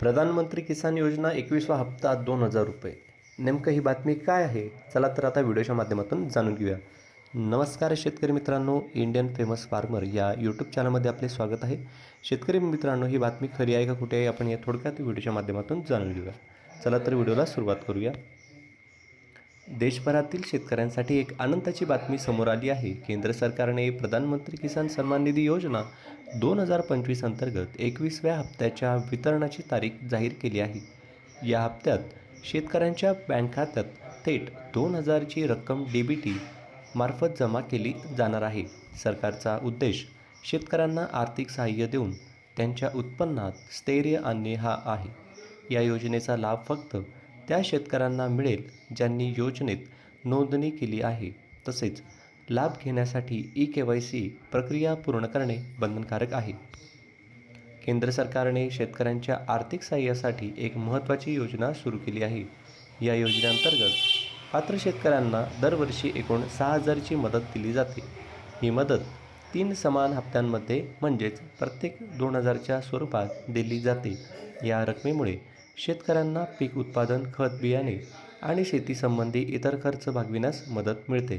प्रधानमंत्री किसान योजना एकवीसवा हप्ता दोन हजार रुपये. नेमकं ही बातमी काय आहे? चला तर आता व्हिडिओच्या माध्यमातून जाणून घेऊया. नमस्कार शेतकरी मित्रांनो इंडियन फेमस फार्मर या यूट्यूब चॅनलमध्ये आपले स्वागत आहे. शेतकरी मित्रांनो ही बातमी खरी आहे का कुठे आहे आपण या थोडक्यात व्हिडिओच्या माध्यमातून जाणून घेऊया. चला तर व्हिडिओला सुरुवात करूया. देशभरातील शेतकऱ्यांसाठी एक आनंदाची बातमी समोर आली आहे. केंद्र सरकारने प्रधानमंत्री किसान सन्मान निधी योजना दोन हजार पंचवीस अंतर्गत एकवीसव्या हप्त्याच्या वितरणाची तारीख जाहीर केली आहे. या हप्त्यात शेतकऱ्यांच्या बँक खात्यात थेट दोन हजारची रक्कम डी बी टी मार्फत जमा केली जाणार आहे. सरकारचा उद्देश शेतकऱ्यांना आर्थिक सहाय्य देऊन त्यांच्या उत्पन्नात स्थैर्य आणणे हा आहे. या योजनेचा लाभ फक्त त्या शेतकऱ्यांना मिळेल ज्यांनी योजनेत नोंदणी केली आहे. तसेच लाभ घेण्यासाठी ई के वाय सी प्रक्रिया पूर्ण करणे बंधनकारक आहे. केंद्र सरकारने शेतकऱ्यांच्या आर्थिक सहाय्यासाठी एक महत्त्वाची योजना सुरू केली आहे. या योजनेअंतर्गत पात्र शेतकऱ्यांना दरवर्षी एकूण सहा हजारची मदत दिली जाते. ही मदत तीन समान हप्त्यांमध्ये म्हणजेच प्रत्येक दोन हजारच्या स्वरूपात दिली जाते. या रकमेमुळे शेतकऱ्यांना पीक उत्पादन खत बियाणे आणि शेतीसंबंधी इतर खर्च भागविण्यास मदत मिळते.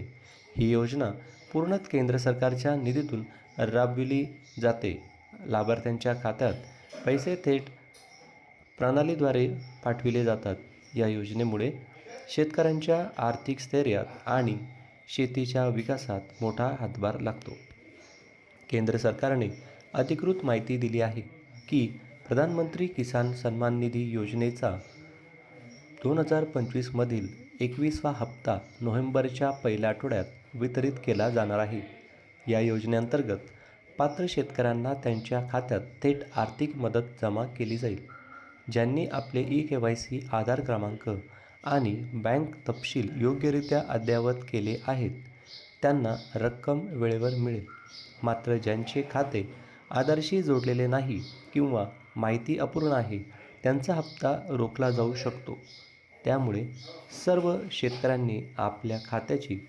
ही योजना पूर्णत केंद्र सरकारच्या निधीतून राबविली जाते. लाभार्थ्यांच्या खात्यात पैसे थेट प्रणालीद्वारे पाठविले जातात. या योजनेमुळे शेतकऱ्यांच्या आर्थिक स्थैर्यात आणि शेतीच्या विकासात मोठा हातभार लागतो. केंद्र सरकारने अधिकृत माहिती दिली आहे की प्रधानमंत्री किसान सन्मान निधी योजनेचा दोन हजार पंचवीसमधील एकवीसवा हप्ता नोव्हेंबरच्या पहिल्या आठवड्यात वितरित केला जाणार आहे. या योजनेअंतर्गत पात्र शेतकऱ्यांना त्यांच्या खात्यात थेट आर्थिक मदत जमा केली जाईल ज्यांनी आपले e K Y C Aadhaar क्रमांक आणि बँक तपशील योग्यरित्या अद्ययावत केले आहेत त्यांना रक्कम वेळेवर मिळेल. मात्र ज्यांचे खाते आधारशी जोडलेले नाही किंवा माहिती अपूर्ण आहे. त्यांचा हप्ता रोखला जाऊ शकतो. त्यामुळे सर्व शेतकऱ्यांनी आपल्या खात्याची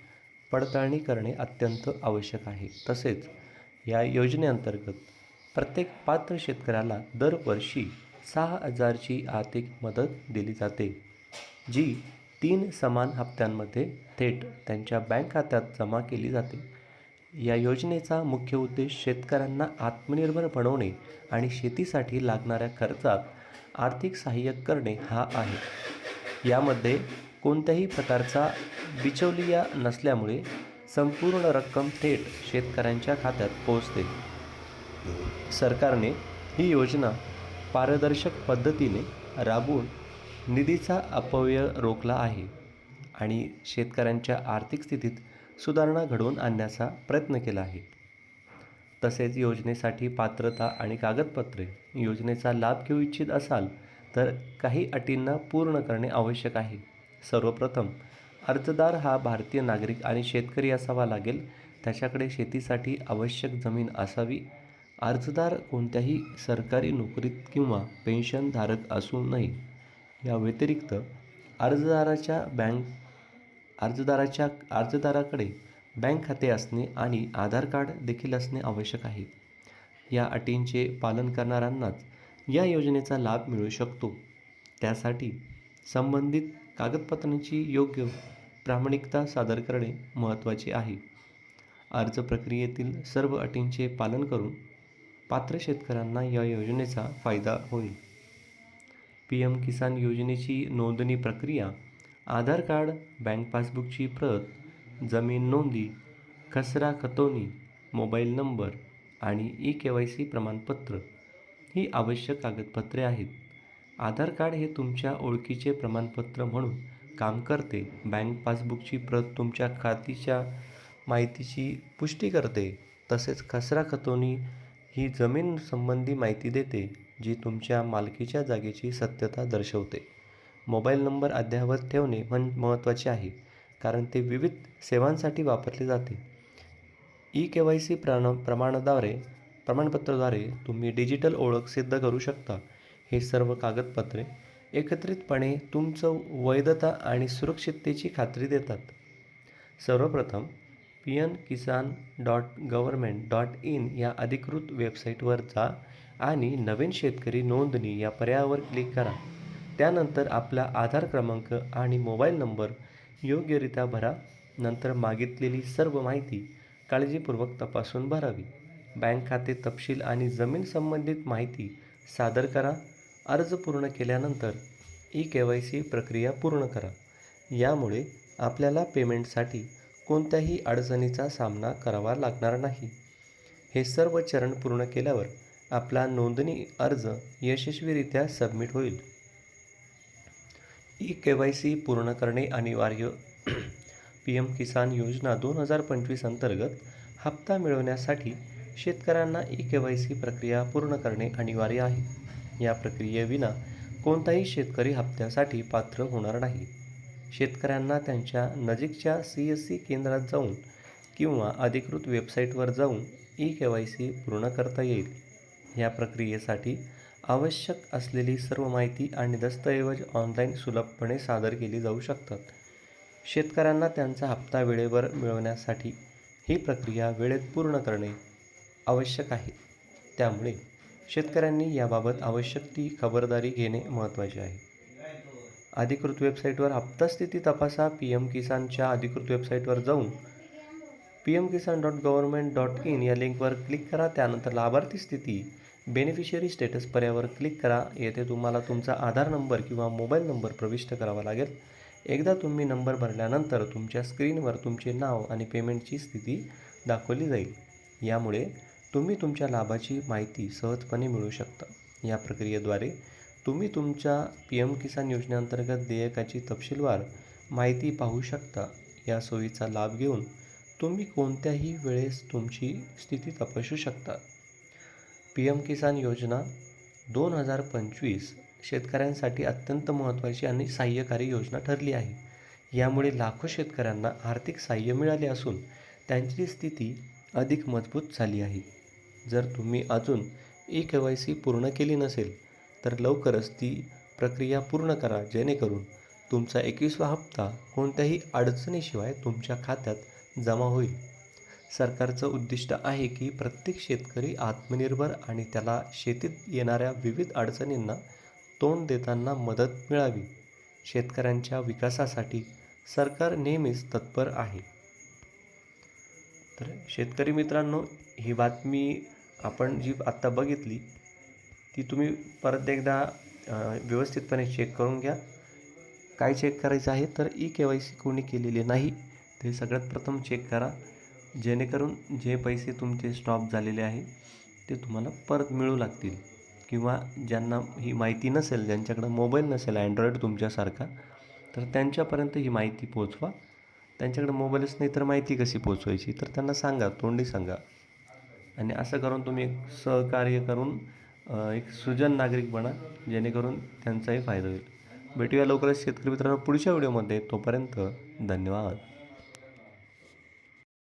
पडताळणी करणे अत्यंत आवश्यक आहे. तसेच या योजनेअंतर्गत प्रत्येक पात्र शेतकऱ्याला दरवर्षी सहा हजारची आर्थिक मदत दिली जाते जी तीन समान हप्त्यांमध्ये थेट त्यांच्या बँक खात्यात जमा केली जाते. या योजनेचा मुख्य उद्देश शेतकऱ्यांना आत्मनिर्भर बनवणे आणि शेतीसाठी लागणाऱ्या खर्चात आर्थिक सहाय्य करणे हा आहे. यामध्ये कोणत्याही प्रकारचा बिचौलिया नसल्यामुळे संपूर्ण रक्कम थेट शेतकऱ्यांच्या खात्यात पोहोचते. सरकारने ही योजना पारदर्शक पद्धतीने राबवून निधीचा अपव्यय रोखला आहे आणि शेतकऱ्यांच्या आर्थिक स्थितीत सुधारणा घडवून आणण्याचा प्रयत्न केला आहे. तसेच योजनेसाठी पात्रता आणि कागदपत्रे योजनेचा लाभ घेऊ इच्छित असाल तर काही अटींना पूर्ण करणे आवश्यक आहे. सर्वप्रथम अर्जदार हा भारतीय नागरिक आणि शेतकरी असावा लागेल. त्याच्याकडे शेतीसाठी आवश्यक जमीन असावी. अर्जदार कोणत्याही सरकारी नोकरीत किंवा पेन्शनधारक असू नये या व्यतिरिक्त अर्जदाराच्या बँक अर्जदाराच्या अर्जदाराकडे बँक खाते असणे आणि आधार कार्ड देखील असणे आवश्यक आहे. या अटींचे पालन करणाऱ्यांनाच या योजनेचा लाभ मिळू शकतो. त्यासाठी संबंधित कागदपत्रांची योग्य प्रामाणिकता सादर करणे महत्त्वाचे आहे. अर्ज प्रक्रियेतील सर्व अटींचे पालन करून पात्र शेतकऱ्यांना या योजनेचा फायदा होईल. पी एम किसान योजनेची नोंदणी प्रक्रिया आधार कार्ड बँक पासबुकची प्रत जमीन नोंदी खसरा खतोनी मोबाईल नंबर आणि ई के वाय सी प्रमाणपत्र ही आवश्यक कागदपत्रे आहेत. आधार कार्ड हे तुमच्या ओळखीचे प्रमाणपत्र म्हणून काम करते. बँक पासबुकची प्रत तुमच्या खातीच्या माहितीची पुष्टी करते. तसेच खसरा खतोनी ही जमीन संबंधी माहिती देते जी तुमच्या मालकीच्या जागेची सत्यता दर्शवते. मोबाईल नंबर अद्ययावत ठेवणे म्हण महत्त्वाचे आहे कारण ते विविध सेवांसाठी वापरले जाते. ई के वाय सी प्रण प्रमाणाद्वारे प्रमाणपत्राद्वारे तुम्ही डिजिटल ओळख सिद्ध करू शकता. हे सर्व कागदपत्रे एकत्रितपणे तुमचं वैधता आणि सुरक्षिततेची खात्री देतात. सर्वप्रथम P M Kisan dot government dot in या अधिकृत वेबसाईटवर जा आणि नवीन शेतकरी नोंदणी या पर्यायावर क्लिक करा. त्यानंतर आपला आधार क्रमांक आणि मोबाईल नंबर योग्यरित्या भरा. नंतर मागितलेली सर्व माहिती काळजीपूर्वक तपासून भरावी. बँक खाते तपशील आणि जमीन संबंधित माहिती सादर करा. अर्ज पूर्ण केल्यानंतर ई के वाय सी प्रक्रिया पूर्ण करा. यामुळे आपल्याला पेमेंटसाठी कोणत्याही अडचणीचा सामना करावा लागणार नाही. हे सर्व चरण पूर्ण केल्यावर आपला नोंदणी अर्ज यशस्वीरित्या सबमिट होईल. ई के वाय सी पूर्ण करणे अनिवार्य. पी एम किसान योजना दोन हजार पंचवीस अंतर्गत हप्ता मिळवण्यासाठी शेतकऱ्यांना ई के वाय सी प्रक्रिया पूर्ण करणे अनिवार्य आहे. या प्रक्रियेविना कोणताही शेतकरी हप्त्यासाठी पात्र होणार नाही. शेतकऱ्यांना त्यांच्या नजीकच्या सी एस सी केंद्रात जाऊन किंवा अधिकृत वेबसाईटवर जाऊन ई के वाय सी पूर्ण करता येईल. या प्रक्रियेसाठी आवश्यक असलेली सर्व माहिती आणि दस्तऐवज ऑनलाईन सुलभपणे सादर केली जाऊ शकतात. शेतकऱ्यांना त्यांचा हप्ता वेळेवर मिळवण्यासाठी ही प्रक्रिया वेळेत पूर्ण करणे आवश्यक आहे. त्यामुळे शेतकऱ्यांनी याबाबत आवश्यक ती खबरदारी घेणे महत्त्वाचे आहे. अधिकृत वेबसाईटवर हप्ता स्थिती तपासा. पी एम किसानच्या अधिकृत वेबसाईटवर जाऊन P M Kisan dot government dot in या लिंकवर क्लिक करा. त्यानंतर लाभार्थी स्थिती बेनिफिशियरी स्टेटस पर्यायावर क्लिक करा. येथे तुम्हाला तुमचा आधार नंबर किंवा मोबाईल नंबर प्रविष्ट करावा लागेल. एकदा तुम्ही नंबर भरल्यानंतर तुमच्या स्क्रीनवर तुमचे नाव आणि पेमेंटची स्थिती दाखवली जाईल. यामुळे तुम्ही तुमच्या लाभाची माहिती सहजपणे मिळू शकता. या प्रक्रियेद्वारे तुम्ही तुमच्या पी एम किसान योजनेअंतर्गत देयकाची तपशीलवार माहिती पाहू शकता. या सोयीचा लाभ घेऊन तुम्ही कोणत्याही वेळेस तुमची स्थिती तपासू शकता. पी एम किसान योजना दोन हजार पंचवीस शेतकऱ्यांसाठी अत्यंत महत्त्वाची आणि सहाय्यकारी योजना ठरली आहे. यामुळे लाखो शेतकऱ्यांना आर्थिक सहाय्य मिळाले असून त्यांची स्थिती अधिक मजबूत झाली आहे. जर तुम्ही अजून ई के वाय सी पूर्ण केली नसेल तर लवकरच ती प्रक्रिया पूर्ण करा जेणेकरून तुमचा एकवीसवा हप्ता कोणत्याही अडचणीशिवाय तुमच्या खात्यात जमा होईल. सरकारचं उद्दिष्ट आहे की प्रत्येक शेतकरी आत्मनिर्भर आणि त्याला शेतीत येणाऱ्या विविध अडचणींना तोंड देताना मदत मिळावी. शेतकऱ्यांच्या विकासासाठी सरकार नेहमीच तत्पर आहे. तर शेतकरी मित्रांनो ही बातमी आपण जी आत्ता बघितली ती तुम्ही परत एकदा व्यवस्थितपणे चेक करून घ्या. काय चेक करायचं आहे? तर ई के वाय सी कोणी केलेली नाही ते सगळ्यात प्रथम चेक करा. जेणेकरून जे पैसे तुमचे स्टॉप झालेले आहे ते तुम्हाला परत मिळू लागतील. किंवा ज्यांना ही माहिती नसेल ज्यांच्याकडं मोबाईल नसेल अँड्रॉईड तुमच्यासारखा तर त्यांच्यापर्यंत ही माहिती पोचवा त्यांच्याकडे मोबाईलच नाही तर माहिती कशी पोचवायची तर त्यांना सांगा तोंडी सांगा. आणि असं करून तुम्ही एक सहकार्य करून एक सुजन नागरिक बना जेणेकरून त्यांचाही फायदा होईल. भेटूया लवकरच शेतकरी मित्रांनो पुढच्या व्हिडिओमध्ये. तोपर्यंत धन्यवाद.